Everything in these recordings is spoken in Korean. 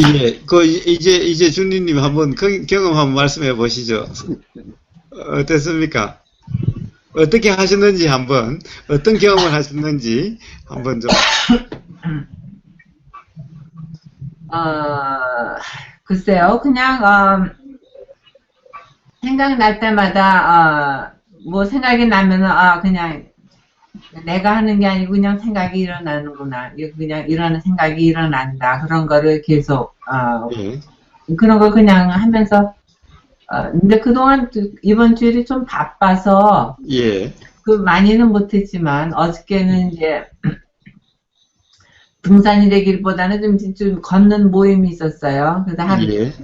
예, 그 이제 이제 준리님 한번 그 경험 한번 말씀해 보시죠. 어땠습니까? 어떻게 하셨는지 한번 어떤 경험을 하셨는지 한번 좀 어, 글쎄요, 그냥, 어, 생각날 때마다, 어, 뭐 생각이 나면은, 아, 그냥, 내가 하는 게 아니고 그냥 생각이 일어나는구나. 그냥 이러는 생각이 일어난다. 그런 거를 계속, 어, 예, 그런 걸 그냥 하면서, 어, 근데 그동안 그- 이번 주일이 좀 바빠서, 예, 그 많이는 못했지만 어저께는 이제 등산이 되기보다는 좀, 진- 좀 걷는 모임이 있었어요. 그래서 한 예, 이렇게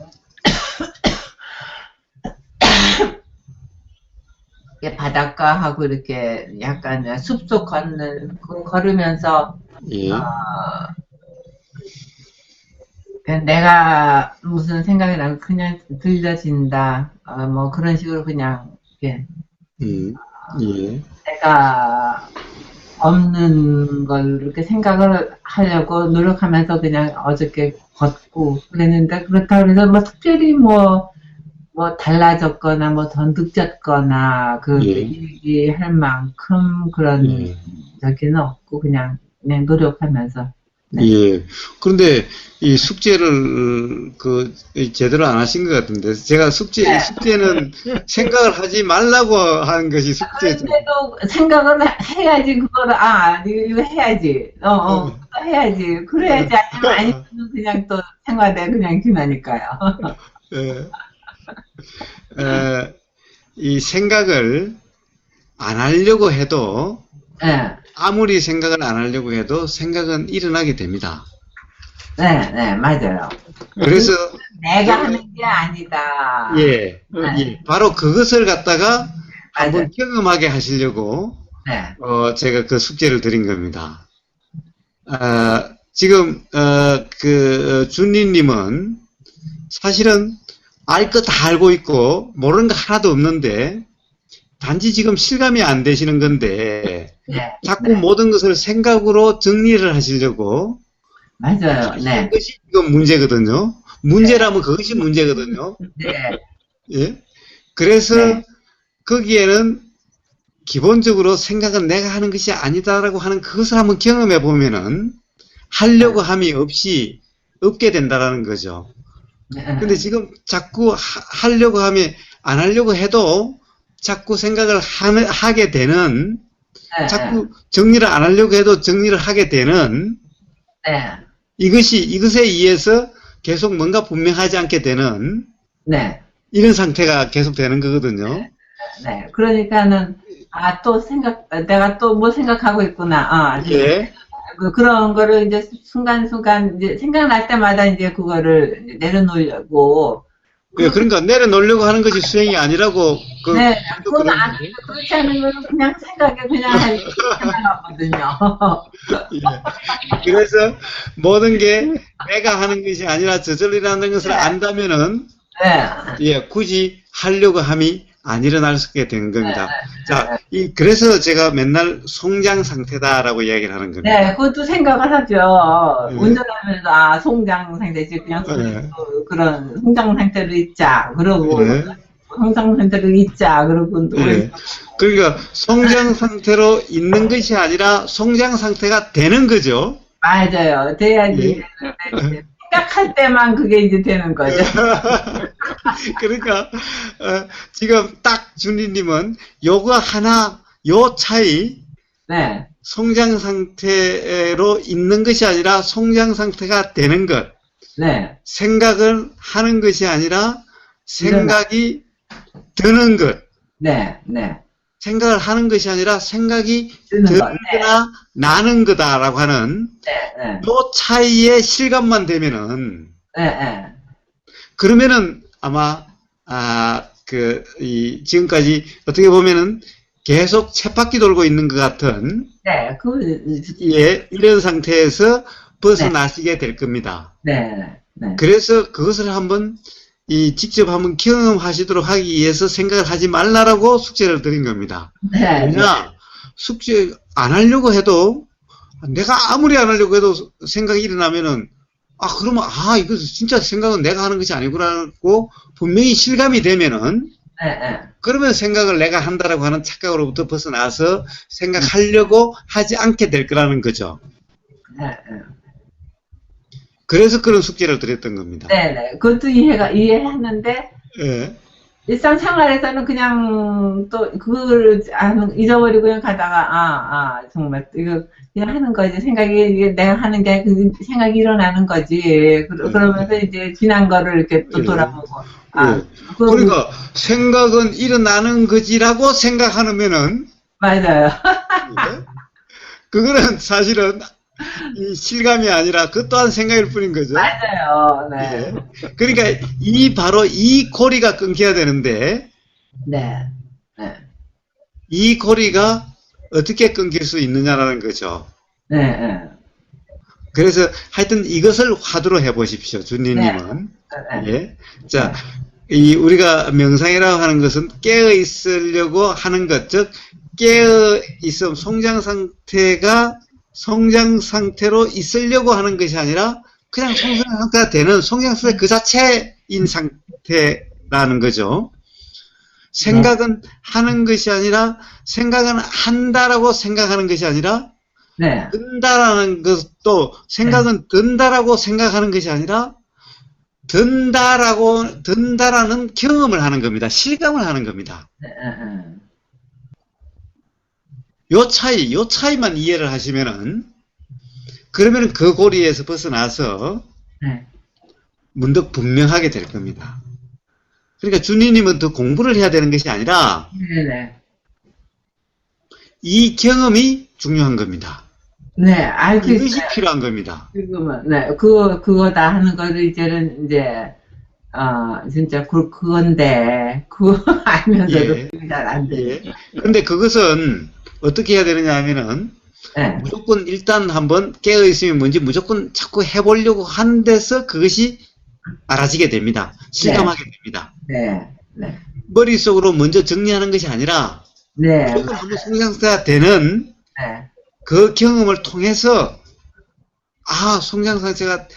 바닷가하고 이렇게 약간 숲속 걷는 그 걸으면서 예, 어, 내가 무슨 생각이 나면 그냥 들려진다. 어, 뭐 그런 식으로 그냥 이렇게 음, 예, 내가 없는 걸 이렇게 생각을 하려고 노력하면서 그냥 어저께 걷고 그랬는데 그렇다고 해서 뭐 특별히 뭐, 뭐 달라졌거나 뭐더 늦었거나 그 예. 얘기할 만큼 그런 예. 저기는 없고 그냥 그냥 노력하면서 예. 그런데 이 숙제를 그 제대로 안 하신 것 같은데 제가 숙제 네. 숙제는 생각을 하지 말라고 하는 것이 숙제죠. 그런데도 생각을 해야지 그거를 아 이거, 해야지 어, 어 음. 해야지 그래야지 아니면 아니면 그냥 또 생활에 그냥 지나니까요 예. 에, 이 생각을 안 하려고 해도 네, 아무리 생각을 안 하려고 해도 생각은 일어나게 됩니다. 네, 네, 맞아요. 그래서 내가 하는 게 아니다. 예, 예, 바로 그것을 갖다가 한번 맞아요. 경험하게 하시려고 네, 어, 제가 그 숙제를 드린 겁니다. 아, 지금, 어, 그, 어, 준리님은 사실은 알 거 다 알고 있고, 모르는 거 하나도 없는데, 단지 지금 실감이 안 되시는 건데, 네, 자꾸 네, 모든 것을 생각으로 정리를 하시려고 맞아요. 네, 것이 지금 문제거든요. 문제라면 그것이 문제거든요. 네, 예? 그래서 네. 거기에는 기본적으로 생각은 내가 하는 것이 아니다라고 하는 그것을 한번 경험해 보면은 하려고 네. 함이 없이 없게 된다라는 거죠. 네. 근데 지금 자꾸 하, 려고 하면 안 하려고 해도 자꾸 생각을 하, 게 되는 네, 자꾸 정리를 안 하려고 해도 정리를 하게 되는 네, 이것이 이것에 의해서 계속 뭔가 분명하지 않게 되는 네, 이런 상태가 계속 되는 거거든요. 네. 그러니까는 아 또 생각, 내가 또 뭐 생각하고 있구나. 아, 예. 그, 그런 거를 이제 순간순간 이제 생각날 때마다 이제 그거를 내려놓으려고. 예, 그러니까 내려놓으려고 하는 것이 수행이 아니라고 그 네, 또 그건 안. 그렇지 않으면 그냥 생각에 그냥 할- 생각하거든요. 예. 그래서 모든 게 내가 하는 것이 아니라 저절이라는 것을 네. 안다면은 네. 예, 굳이 하려고 함이 안 일어날 수 있게 되는 겁니다. 네. 자, 이 그래서 제가 맨날 송장 상태다라고 이야기를 하는 겁니다. 네, 그것도 생각을 하죠. 네. 운전하면서, 아, 송장 상태지. 그냥 네. 그- 그런 송장 상태로 있자. 그러고, 네. 송장 상태로 있자. 그러고, 또 예. 그러니까 송장 상태로 있는 것이 아니라 송장 상태가 되는 거죠. 맞아요. 돼야지. 예. 생각할 때만 그게 이제 되는 거죠. 그러니까 어, 지금 딱 준리님은 요거 하나 요 차이 네. 송장 상태로 있는 것이 아니라 송장 상태가 되는 것 네. 생각을 하는 것이 아니라 생각이 드는 것 네. 네. 생각을 하는 것이 아니라 생각이 거. 들거나 나는 거다라고 하는 네. 네. 요 차이의 실감만 되면은 네. 네. 그러면은 아마 아 그 이 지금까지 어떻게 보면은 계속 쳇바퀴 돌고 있는 것 같은 네. 그, 예 이런 상태에서 벗어나시게 될 겁니다. 네. 네. 그래서 그것을 한번 이 직접 한번 경험하시도록 하기 위해서 생각을 하지 말라라고 숙제를 드린 겁니다. 네. 왜냐 숙제 안 하려고 해도 내가 아무리 안 하려고 해도 생각이 일어나면은, 아, 그러면, 아, 이거 진짜 생각은 내가 하는 것이 아니구나고, 분명히 실감이 되면은, 예, 예. 그러면 생각을 내가 한다라고 하는 착각으로부터 벗어나서 생각하려고 하지 않게 될 거라는 거죠. 예, 예. 그래서 그런 숙제를 드렸던 겁니다. 네네. 그것도 이해가, 이해했는데, 예. 일상생활에서는 그냥 또 그걸 안 잊어버리고 그냥 가다가, 아, 아, 정말, 이거 그냥 하는 거지. 생각이, 내가 하는 게그 생각이 일어나는 거지. 그- 그러면서 이제 지난 거를 이렇게 또 예. 돌아보고. 아, 예. 그- 그러니까 생각은 일어나는 거지라고 생각하면은 맞아요. 예? 그거는 사실은 이 실감이 아니라 그 또한 생각일 뿐인 거죠. 맞아요. 네. 예. 그러니까 이 바로 이 고리가 끊겨야 되는데 네. 네. 이 고리가 어떻게 끊길 수 있느냐라는 거죠. 네. 네. 그래서 하여튼 이것을 화두로 해보십시오, 준리님은. 네. 예. 자, 이 우리가 명상이라고 하는 것은 깨어 있으려고 하는 것, 즉 깨어 있음 성장 상태가 성장 상태로 있으려고 하는 것이 아니라 그냥 성장 상태가 되는 성장 상태 그 자체인 상태라는 거죠. 생각은 하는 것이 아니라 생각은 한다라고 생각하는 것이 아니라 네. 든다라는 것도 생각은 든다라고 생각하는 것이 아니라 든다라고 든다라는 경험을 하는 겁니다. 실감을 하는 겁니다. 네. 네. 요 차이, 요 차이만 이해를 하시면은 그러면은 그 고리에서 벗어나서 네. 문득 분명하게 될 겁니다. 그러니까 주니님은 더 공부를 해야 되는 것이 아니라 네. 네. 이 경험이 중요한 겁니다. 네. 알고 이것이. 필요한 겁니다. 지금은 네. 그거 그거 다 하는 거를 이제는 이제 어 진짜 그 그건데 그거 알면서도 예. 잘안 돼. 예. 근데 그것은 어떻게 해야 되느냐 하면은 네. 무조건 일단 한번 깨어 있으면 뭔지 무조건 자꾸 해보려고 한 데서 그것이 알아지게 됩니다. 실감하게 됩니다. 네. 네. 머릿속으로 먼저 정리하는 것이 아니라 네. 무조건 한번 성장세가 되는 네. 그 경험을 통해서 아 성장 상태가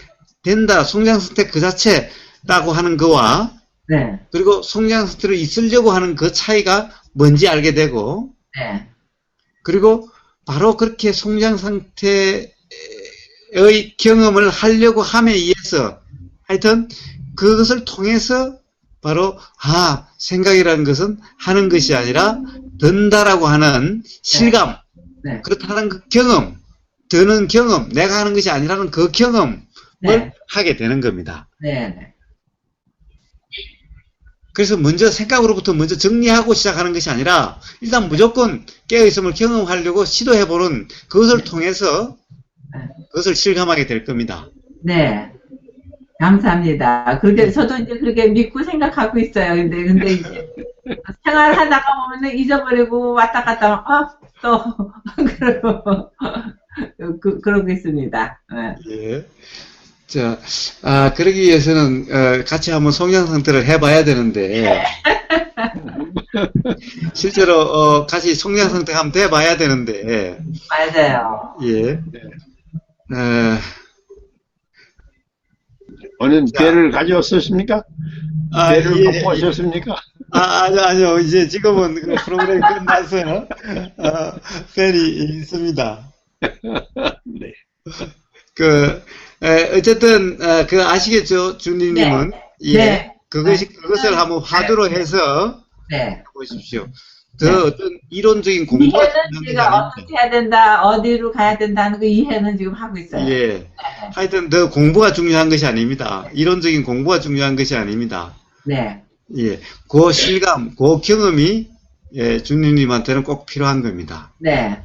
된다 성장 상태 그 자체라고 하는 거와 네. 그리고 성장 상태로 있으려고 하는 그 차이가 뭔지 알게 되고 네. 그리고 바로 그렇게 성장 상태의 경험을 하려고 함에 의해서 하여튼 그것을 통해서 바로 아 생각이라는 것은 하는 것이 아니라 든다라고 하는 실감 네. 그렇다는 그 경험 드는 경험 내가 하는 것이 아니라는 그 경험을 네. 하게 되는 겁니다. 네. 네. 그래서 먼저 생각으로부터 먼저 정리하고 시작하는 것이 아니라 일단 무조건 깨어있음을 경험하려고 시도해보는 그것을 통해서 네. 그것을 실감하게 될 겁니다. 네. 감사합니다. 그렇게 저도 이제 그렇게 믿고 생각하고 있어요. 근데 근데 이제 생활하다가 보면은 잊어버리고 왔다 갔다 어? 또 그러고 그, 그러고 있습니다. 네. 예. 자, 아, 그러기 위해서는, 어, 같이 한번 성장 상태를 해봐야 되는데, 실제로, 어, 같이 성장 상태 한번 돼봐야 되는데, 맞아요. 예. 어, 오늘 자. 배를 가져왔었습니까? 아, 배를 예, 갖고 오셨습니까? 아, 아니요, 아니요. 이제 지금은 그 프로그램이 끝나서, 어, 팬이 있습니다. 네. 그, 에, 어쨌든, 어, 그 아시겠죠? 준리님은? 예. 네. 그것이, 네. 그것을 한번 화두로 해서 네. 보십시오. 더 네. 어떤 이론적인 공부가 이해는 제가. 어떻게 해야 된다, 어디로 가야 된다는 그 이해는 지금 하고 있어요. 예. 하여튼 더 공부가 중요한 것이 아닙니다. 이론적인 공부가 중요한 것이 아닙니다. 네. 예. 그 실감, 그 경험이, 예, 준리님한테는 꼭 필요한 겁니다. 네.